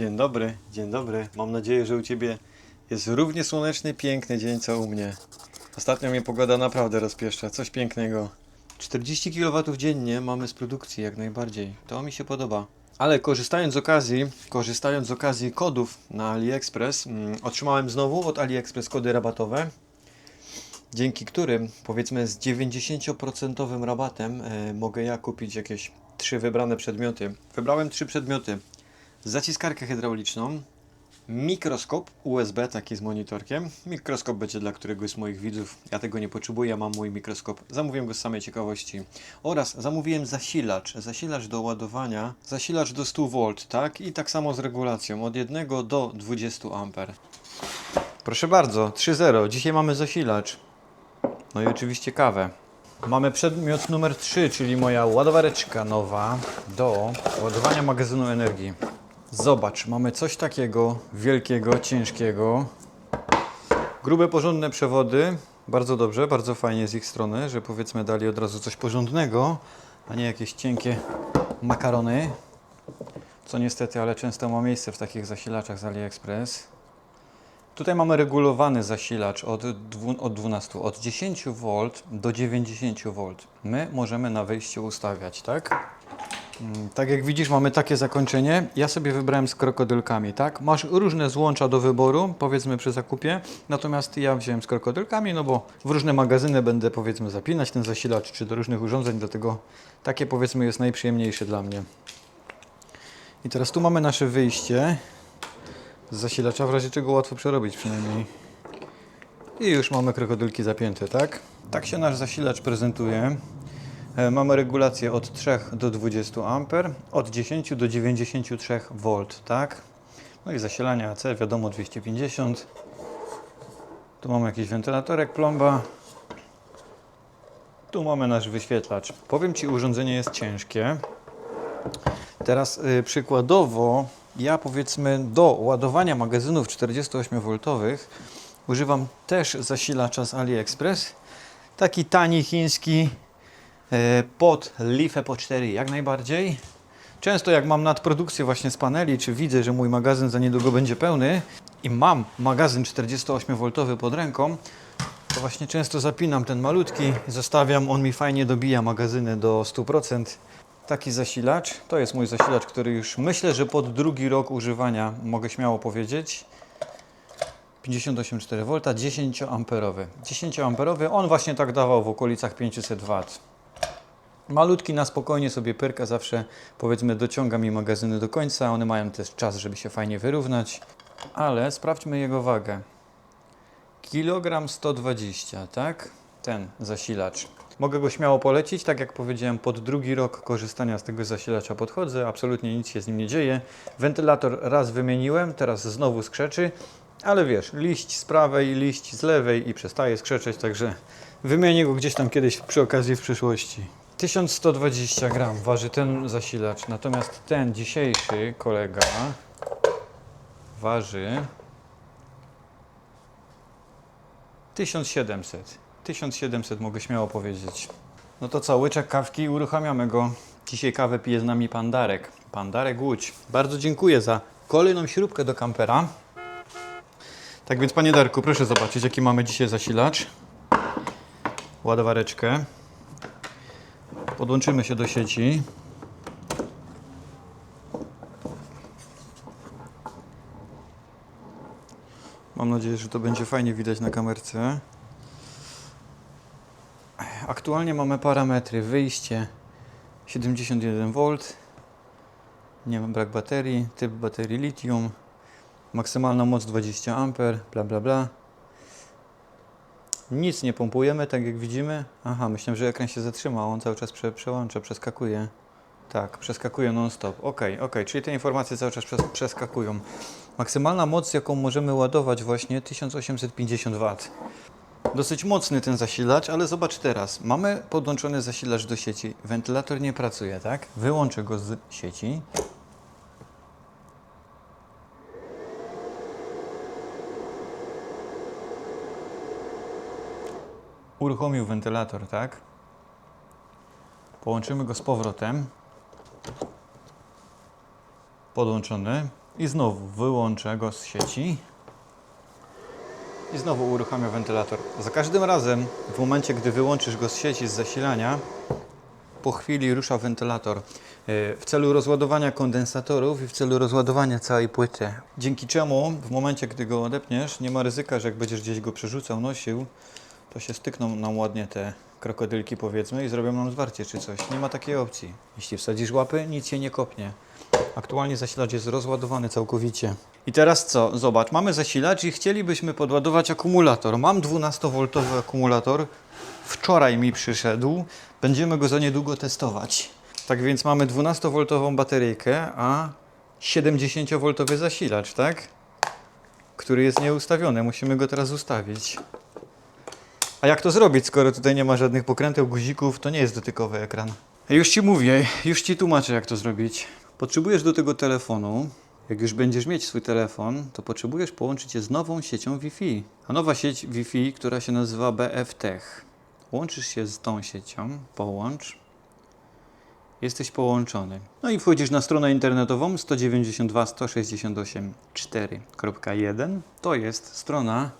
Dzień dobry, dzień dobry. Mam nadzieję, że u Ciebie jest równie słoneczny, piękny dzień, co u mnie. Ostatnio mnie pogoda naprawdę rozpieszcza, coś pięknego. 40 kW dziennie mamy z produkcji, jak najbardziej. To mi się podoba. Ale korzystając z okazji, korzystając z okazji kodów na AliExpress, mm, otrzymałem znowu od AliExpress kody rabatowe, dzięki którym powiedzmy z 90% rabatem e, mogę ja kupić jakieś trzy wybrane przedmioty. Wybrałem trzy przedmioty zaciskarkę hydrauliczną, mikroskop USB taki z monitorkiem. Mikroskop będzie dla któregoś z moich widzów. Ja tego nie potrzebuję, mam mój mikroskop. Zamówiłem go z samej ciekawości. Oraz zamówiłem zasilacz. Zasilacz do ładowania, zasilacz do 100 V, tak? I tak samo z regulacją od 1 do 20 A. Proszę bardzo, 3.0. Dzisiaj mamy zasilacz. No i oczywiście kawę. Mamy przedmiot numer 3, czyli moja ładowareczka nowa do ładowania magazynu energii. Zobacz, mamy coś takiego wielkiego, ciężkiego. Grube, porządne przewody. Bardzo dobrze, bardzo fajnie z ich strony, że powiedzmy dali od razu coś porządnego, a nie jakieś cienkie makarony. Co niestety, ale często ma miejsce w takich zasilaczach z AliExpress. Tutaj mamy regulowany zasilacz od, od 12, od 10 V do 90 V. My możemy na wyjściu ustawiać, tak? Mm, Tak jak widzisz, mamy takie zakończenie. Ja sobie wybrałem z krokodylkami, tak? Masz różne złącza do wyboru, powiedzmy przy zakupie. Natomiast ja wziąłem z krokodylkami, no bo w różne magazyny będę powiedzmy zapinać ten zasilacz, czy do różnych urządzeń, dlatego takie powiedzmy jest najprzyjemniejsze dla mnie. I teraz tu mamy nasze wyjście z zasilacza, w razie czego łatwo przerobić przynajmniej. I już mamy krokodylki zapięte, tak? Tak się nasz zasilacz prezentuje. E, Mamy regulację od 3 do 20 A, od 10 do 93 V, tak? No i zasilanie AC, wiadomo 250. Tu mamy jakiś wentylatorek, plomba. Tu mamy nasz wyświetlacz. Powiem Ci, urządzenie jest ciężkie. Teraz y, przykładowo, ja powiedzmy do ładowania magazynów 48V używam też zasilacza z AliExpress. Taki tani chiński pod Leaf po 4 jak najbardziej. Często jak mam nadprodukcję właśnie z paneli, czy widzę, że mój magazyn za niedługo będzie pełny i mam magazyn 48V pod ręką, to właśnie często zapinam ten malutki, zostawiam, on mi fajnie dobija magazyny do 100%. Taki zasilacz, to jest mój zasilacz, który już myślę, że pod drugi rok używania mogę śmiało powiedzieć. 58,4V, 10 amperowy. 10 amperowy, on właśnie tak dawał w okolicach 500 W. Malutki na spokojnie sobie pyrka zawsze powiedzmy dociąga mi magazyny do końca. One mają też czas, żeby się fajnie wyrównać. Ale sprawdźmy jego wagę. Kilogram 120, tak? Ten zasilacz. Mogę go śmiało polecić, tak jak powiedziałem, pod drugi rok korzystania z tego zasilacza podchodzę, absolutnie nic się z nim nie dzieje. Wentylator raz wymieniłem, teraz znowu skrzeczy, ale wiesz, liść z prawej, liść z lewej i przestaje skrzeczeć, także wymienię go gdzieś tam kiedyś przy okazji w przyszłości. 1120 gram waży ten zasilacz, natomiast ten dzisiejszy kolega waży 1700. 1700 mogę śmiało powiedzieć. No to co, łyczek kawki, uruchamiamy go. Dzisiaj kawę pije z nami pan Darek. Pan Darek Łódź. Bardzo dziękuję za kolejną śrubkę do kampera. Tak więc panie Darku, proszę zobaczyć jaki mamy dzisiaj zasilacz. Ładowareczkę. Podłączymy się do sieci. Mam nadzieję, że to będzie fajnie widać na kamerce. Aktualnie mamy parametry. Wyjście 71V. Nie ma brak baterii. Typ baterii litium. Maksymalna moc 20 A. Bla bla bla. Nic nie pompujemy, tak jak widzimy. Aha, myślę, że ekran się zatrzymał. On cały czas prze, przełącza, przeskakuje. Tak, przeskakuje non-stop. Ok, ok, czyli te informacje cały czas przes- przeskakują. Maksymalna moc, jaką możemy ładować właśnie 1850 W. Dosyć mocny ten zasilacz, ale zobacz teraz. Mamy podłączony zasilacz do sieci. Wentylator nie pracuje, tak? Wyłączę go z sieci. Uruchomił wentylator, tak? Połączymy go z powrotem. Podłączony. I znowu wyłączę go z sieci. I znowu uruchamia wentylator. Za każdym razem, w momencie, gdy wyłączysz go z sieci, z zasilania, po chwili rusza wentylator e, w celu rozładowania kondensatorów i w celu rozładowania całej płyty. Dzięki czemu w momencie, gdy go odepniesz, nie ma ryzyka, że jak będziesz gdzieś go przerzucał, nosił, to się stykną nam ładnie te krokodylki powiedzmy i zrobią nam zwarcie czy coś. Nie ma takiej opcji. Jeśli wsadzisz łapy, nic się nie kopnie. Aktualnie zasilacz jest rozładowany całkowicie. I teraz co? Zobacz, mamy zasilacz i chcielibyśmy podładować akumulator. Mam 12V akumulator. Wczoraj mi przyszedł. Będziemy go za niedługo testować. Tak więc mamy 12V bateryjkę, a 70V zasilacz, tak? Który jest nieustawiony. Musimy go teraz ustawić. A jak to zrobić, skoro tutaj nie ma żadnych pokręteł, guzików, to nie jest dotykowy ekran. Już Ci mówię, już Ci tłumaczę, jak to zrobić. Potrzebujesz do tego telefonu. Jak już będziesz mieć swój telefon, to potrzebujesz połączyć je z nową siecią Wi-Fi. A nowa sieć Wi-Fi, która się nazywa BFTech. Łączysz się z tą siecią, połącz. Jesteś połączony. No i wchodzisz na stronę internetową 192.168.4.1. To jest strona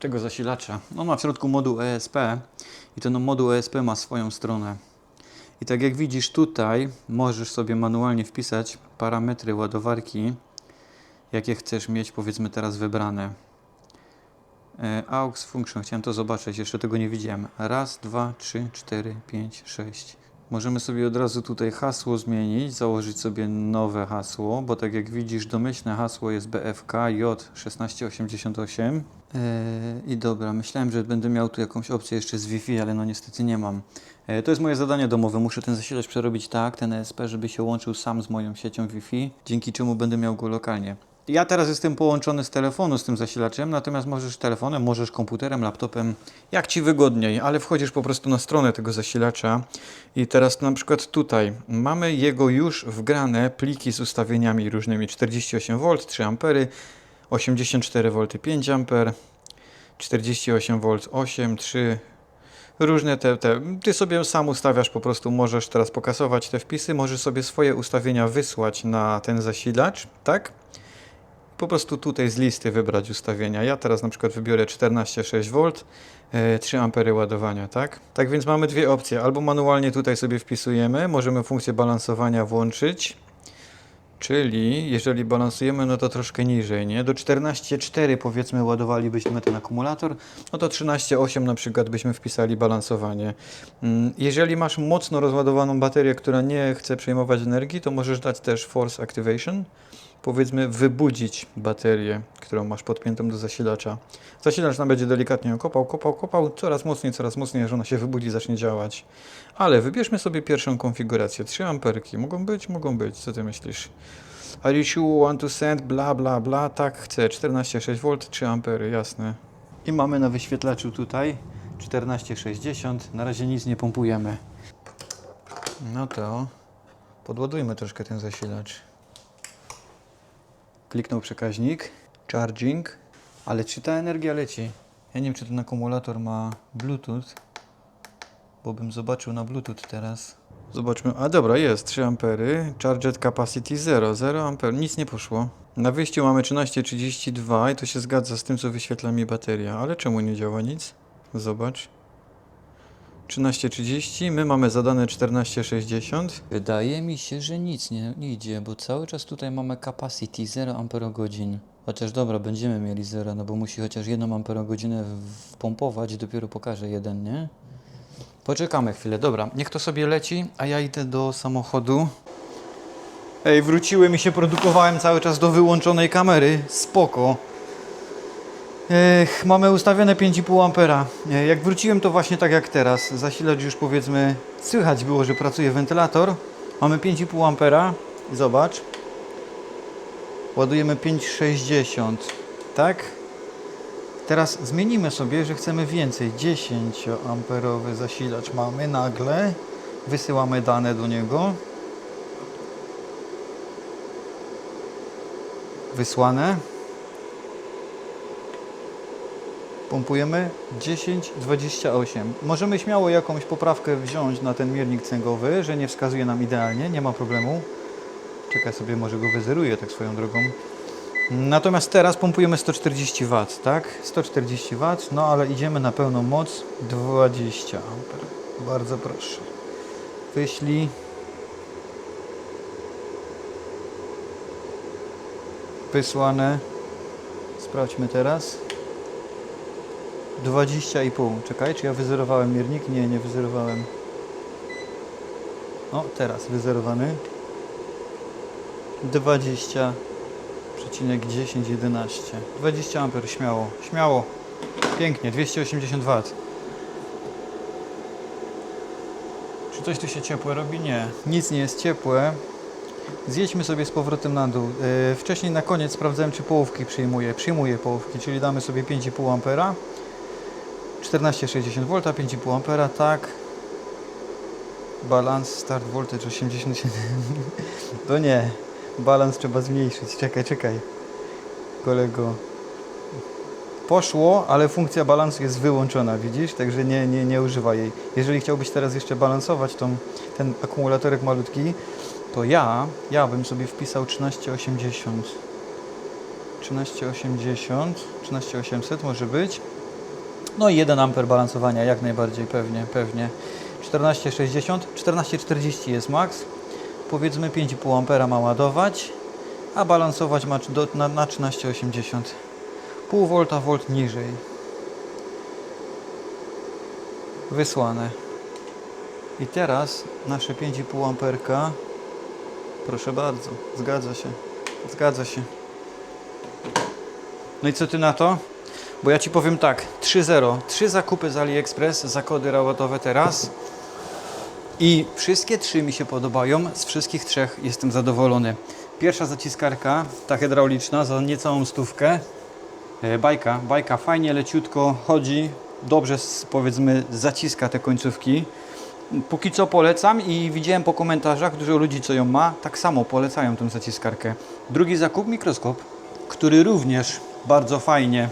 tego zasilacza. On ma w środku moduł ESP i ten moduł ESP ma swoją stronę. I tak jak widzisz tutaj, możesz sobie manualnie wpisać parametry ładowarki, jakie chcesz mieć powiedzmy teraz wybrane. E, AUX function, chciałem to zobaczyć, jeszcze tego nie widziałem. Raz, dwa, trzy, cztery, pięć, sześć. Możemy sobie od razu tutaj hasło zmienić, założyć sobie nowe hasło, bo tak jak widzisz, domyślne hasło jest BFK J1688. Yy, I dobra, myślałem, że będę miał tu jakąś opcję jeszcze z Wi-Fi, ale no niestety nie mam. Yy, to jest moje zadanie domowe. Muszę ten zasilacz przerobić tak, ten ESP, żeby się łączył sam z moją siecią Wi-Fi, dzięki czemu będę miał go lokalnie. Ja teraz jestem połączony z telefonu z tym zasilaczem, natomiast możesz telefonem, możesz komputerem, laptopem, jak Ci wygodniej, ale wchodzisz po prostu na stronę tego zasilacza i teraz na przykład tutaj mamy jego już wgrane pliki z ustawieniami różnymi 48V, 3 A, 84V, 5 A, 48V, 8, 3, różne te, te. Ty sobie sam ustawiasz po prostu, możesz teraz pokasować te wpisy, możesz sobie swoje ustawienia wysłać na ten zasilacz, tak? Po prostu tutaj z listy wybrać ustawienia. Ja teraz na przykład wybiorę 14,6V, e, 3 A ładowania, tak? Tak więc mamy dwie opcje. Albo manualnie tutaj sobie wpisujemy, możemy funkcję balansowania włączyć, Czyli jeżeli balansujemy, no to troszkę niżej, nie? Do 14,4 powiedzmy ładowalibyśmy ten akumulator, no to 13,8 na przykład byśmy wpisali balansowanie. Mm, Jeżeli masz mocno rozładowaną baterię, która nie chce przejmować energii, to możesz dać też Force Activation. Powiedzmy wybudzić baterię, którą masz podpiętą do zasilacza. Zasilacz nam będzie delikatnie ją kopał, kopał, kopał, coraz mocniej, coraz mocniej, aż ona się wybudzi, zacznie działać. Ale wybierzmy sobie pierwszą konfigurację. 3 amperki. Mogą być? Mogą być. Co ty myślisz? Are you sure want to send? Bla, bla, bla. Tak, chcę. 14,6V, 3 ampery, jasne. I mamy na wyświetlaczu tutaj 14,60. Na razie nic nie pompujemy. No to podładujmy troszkę ten zasilacz. Kliknął przekaźnik. Charging. Ale czy ta energia leci? Ja nie wiem, czy ten akumulator ma Bluetooth. Bo bym zobaczył na Bluetooth teraz. Zobaczmy. A dobra, jest 3 ampery. Charged capacity 0. 0 amper. Nic nie poszło. Na wyjściu mamy 13,32 i to się zgadza z tym, co wyświetla mi bateria. Ale czemu nie działa nic? Zobacz. 13.30, my mamy zadane 14.60. Wydaje mi się, że nic nie, idzie, bo cały czas tutaj mamy capacity 0 amperogodzin. Chociaż dobra, będziemy mieli 0, no bo musi chociaż 1 amperogodzinę wpompować, dopiero pokaże jeden, nie? Poczekamy chwilę, dobra, niech to sobie leci, a ja idę do samochodu. Ej, wróciłem i się produkowałem cały czas do wyłączonej kamery, spoko. Mamy ustawione 5,5 ampera. E, Jak wróciłem to właśnie tak jak teraz. Zasilacz już powiedzmy słychać było, że pracuje wentylator. Mamy 5,5 ampera. Zobacz. Ładujemy 5,60. Tak? Teraz zmienimy sobie, że chcemy więcej. 10 amperowy zasilacz mamy nagle. Wysyłamy dane do niego. Wysłane. Pompujemy 10,28. Możemy śmiało jakąś poprawkę wziąć na ten miernik cęgowy, że nie wskazuje nam idealnie, nie ma problemu. Czekaj sobie, może go wyzeruję tak swoją drogą. Natomiast teraz pompujemy 140 W, tak? 140 W, no ale idziemy na pełną moc 20 A. Bardzo proszę. Wyślij. Wysłane. Sprawdźmy teraz. 20,5. Czekaj, czy ja wyzerowałem miernik? Nie, nie wyzerowałem. O, teraz wyzerowany. 20 przecinek 10, 11. 20 amper, śmiało, śmiało. Pięknie, 280 W. Czy coś tu się ciepłe robi? Nie. Nic nie jest ciepłe. Zjedźmy sobie z powrotem na dół. Yy, wcześniej na koniec sprawdzałem, czy połówki przyjmuje. Przyjmuje połówki, czyli damy sobie 5,5 ampera. 14,60 V, 5,5 ampera, tak. Balans, start voltage 87. to nie. Balans trzeba zmniejszyć. Czekaj, czekaj. Kolego. Poszło, ale funkcja balansu jest wyłączona, widzisz? Także nie, nie, nie używaj jej. Jeżeli chciałbyś teraz jeszcze balansować tą, ten akumulatorek malutki, to ja, ja bym sobie wpisał 1380. 1380, 13800 może być. No i 1 amper balansowania, jak najbardziej, pewnie, pewnie. 1460, 1440 jest max. Powiedzmy 5,5 ampera ma ładować, a balansować ma do, na, na 1380. Pół volta, volt niżej. Wysłane. I teraz nasze 5,5 amperka. Proszę bardzo, zgadza się. Zgadza się. No i co ty na to? Bo ja ci powiem tak, 3.0, trzy zakupy z AliExpress za kody rabattowe teraz i wszystkie trzy mi się podobają, z wszystkich trzech jestem zadowolony. Pierwsza zaciskarka, ta hydrauliczna za niecałą stówkę, E, bajka, bajka fajnie, leciutko chodzi, dobrze powiedzmy zaciska te końcówki. Póki co polecam i widziałem po komentarzach, dużo ludzi co ją ma, tak samo polecają tę zaciskarkę. Drugi zakup, mikroskop, który również bardzo fajnie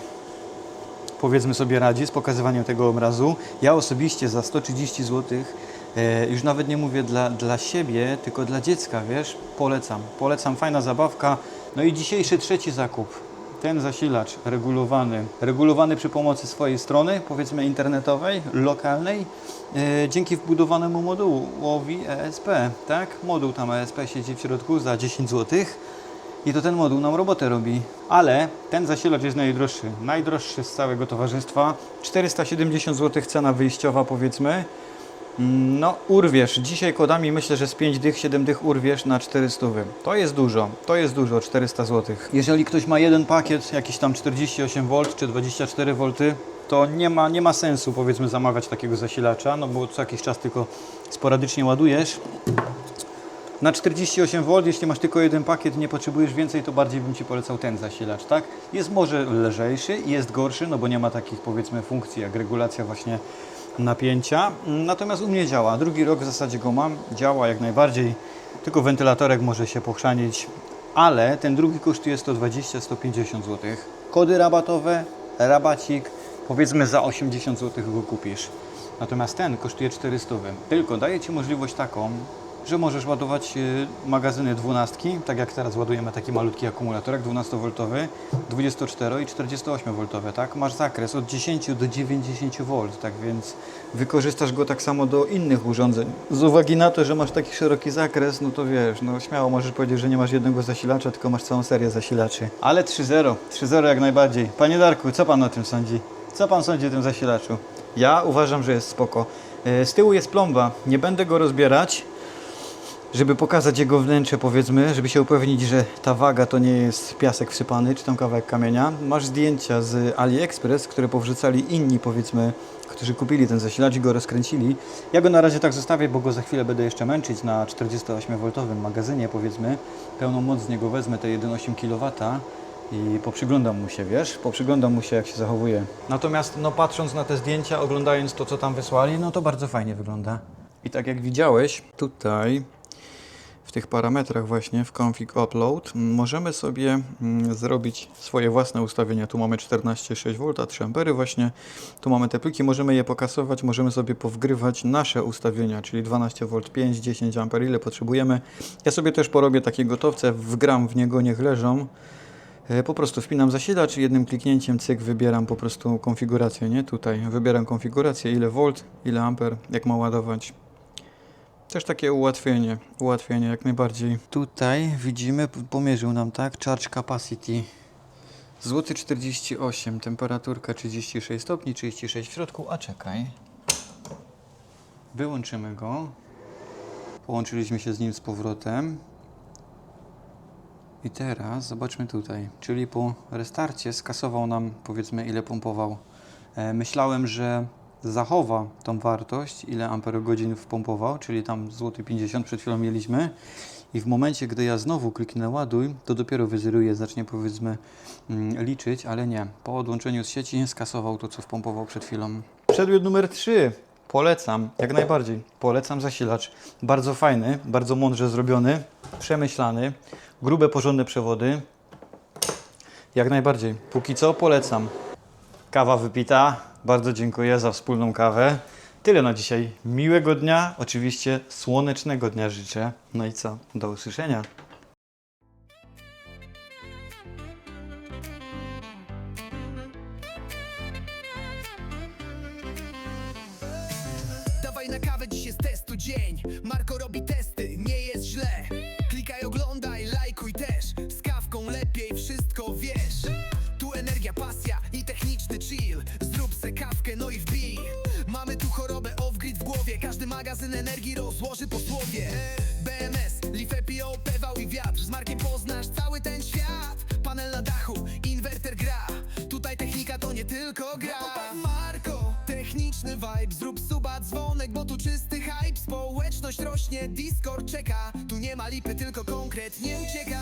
powiedzmy sobie radzi z pokazywaniem tego obrazu. Ja osobiście za 130 zł, e, już nawet nie mówię dla, dla siebie, tylko dla dziecka, wiesz, polecam. Polecam, fajna zabawka. No i dzisiejszy trzeci zakup. Ten zasilacz regulowany, regulowany przy pomocy swojej strony, powiedzmy internetowej, lokalnej, e, dzięki wbudowanemu modułowi ESP, tak? Moduł tam ESP siedzi w środku za 10 zł. I to ten moduł nam robotę robi. Ale ten zasilacz jest najdroższy. Najdroższy z całego towarzystwa. 470 zł cena wyjściowa powiedzmy. Mm, No urwiesz. Dzisiaj kodami myślę, że z 5 dych, 7 dych urwiesz na 400. To jest dużo. To jest dużo, 400 zł. Jeżeli ktoś ma jeden pakiet, jakiś tam 48V czy 24V, to nie ma, nie ma sensu powiedzmy zamawiać takiego zasilacza, no bo co jakiś czas tylko sporadycznie ładujesz. Na 48V, jeśli masz tylko jeden pakiet, nie potrzebujesz więcej, to bardziej bym Ci polecał ten zasilacz, tak? Jest może lżejszy, jest gorszy, no bo nie ma takich powiedzmy funkcji jak regulacja właśnie napięcia. Natomiast u mnie działa. Drugi rok w zasadzie go mam, działa jak najbardziej. Tylko wentylatorek może się pochrzanić, ale ten drugi kosztuje 120-150 zł. Kody rabatowe, rabacik, powiedzmy za 80 zł go kupisz. Natomiast ten kosztuje 400. Tylko daje Ci możliwość taką, że możesz ładować y, magazyny 12, tak jak teraz ładujemy taki malutki akumulatorek 12V, 24 i 48V, tak? Masz zakres od 10 do 90V, tak więc wykorzystasz go tak samo do innych urządzeń. Z uwagi na to, że masz taki szeroki zakres, no to wiesz, no śmiało możesz powiedzieć, że nie masz jednego zasilacza, tylko masz całą serię zasilaczy. Ale 3.0, 3.0 jak najbardziej. Panie Darku, co Pan o tym sądzi? Co Pan sądzi o tym zasilaczu? Ja uważam, że jest spoko. E, Z tyłu jest plomba, nie będę go rozbierać, żeby pokazać jego wnętrze powiedzmy, żeby się upewnić, że ta waga to nie jest piasek wsypany, czy tam kawałek kamienia. Masz zdjęcia z AliExpress, które powrzucali inni powiedzmy, którzy kupili ten zasilacz i go rozkręcili. Ja go na razie tak zostawię, bo go za chwilę będę jeszcze męczyć na 48V magazynie powiedzmy. Pełną moc z niego wezmę, te 1,8 kW i poprzyglądam mu się, wiesz, poprzyglądam mu się jak się zachowuje. Natomiast no patrząc na te zdjęcia, oglądając to co tam wysłali, no to bardzo fajnie wygląda. I tak jak widziałeś, tutaj w tych parametrach właśnie w config upload możemy sobie mm, zrobić swoje własne ustawienia. Tu mamy 14,6 V, 3 A właśnie. Tu mamy te pliki, możemy je pokasować, możemy sobie powgrywać nasze ustawienia, czyli 12 V, 5, 10 A, ile potrzebujemy. Ja sobie też porobię takie gotowce, wgram w niego, niech leżą. E, Po prostu wpinam zasilacz i jednym kliknięciem cyk wybieram po prostu konfigurację, nie? Tutaj wybieram konfigurację, ile volt, ile amper, jak ma ładować. Też takie ułatwienie, ułatwienie jak najbardziej. Tutaj widzimy, pomierzył nam tak, charge capacity. Złoty 48, temperaturka 36 stopni, 36 w środku, a czekaj. Wyłączymy go. Połączyliśmy się z nim z powrotem. I teraz zobaczmy tutaj, czyli po restarcie skasował nam powiedzmy ile pompował. E, myślałem, że zachowa tą wartość, ile amperogodzin wpompował, czyli tam złoty 50 przed chwilą mieliśmy. I w momencie, gdy ja znowu kliknę ładuj, to dopiero wyzeruje, zacznie powiedzmy mm, liczyć, ale nie. Po odłączeniu z sieci skasował to, co wpompował przed chwilą. Przedmiot numer 3. Polecam, jak najbardziej. Polecam zasilacz. Bardzo fajny, bardzo mądrze zrobiony, przemyślany, grube, porządne przewody. Jak najbardziej. Póki co polecam. Kawa wypita. Bardzo dziękuję za wspólną kawę. Tyle na dzisiaj. Miłego dnia, oczywiście słonecznego dnia życzę. No i co? Do usłyszenia. Na kawę, dziś jest testu dzień magazyn energii rozłoży po słowie. BMS, Leaf EPO, Pewał i wiatr. Z Markiem poznasz cały ten świat. Panel na dachu, inwerter gra. Tutaj technika to nie tylko gra. Marko, techniczny vibe. Zrób suba, dzwonek, bo tu czysty hype. Społeczność rośnie, Discord czeka. Tu nie ma lipy, tylko konkretnie ucieka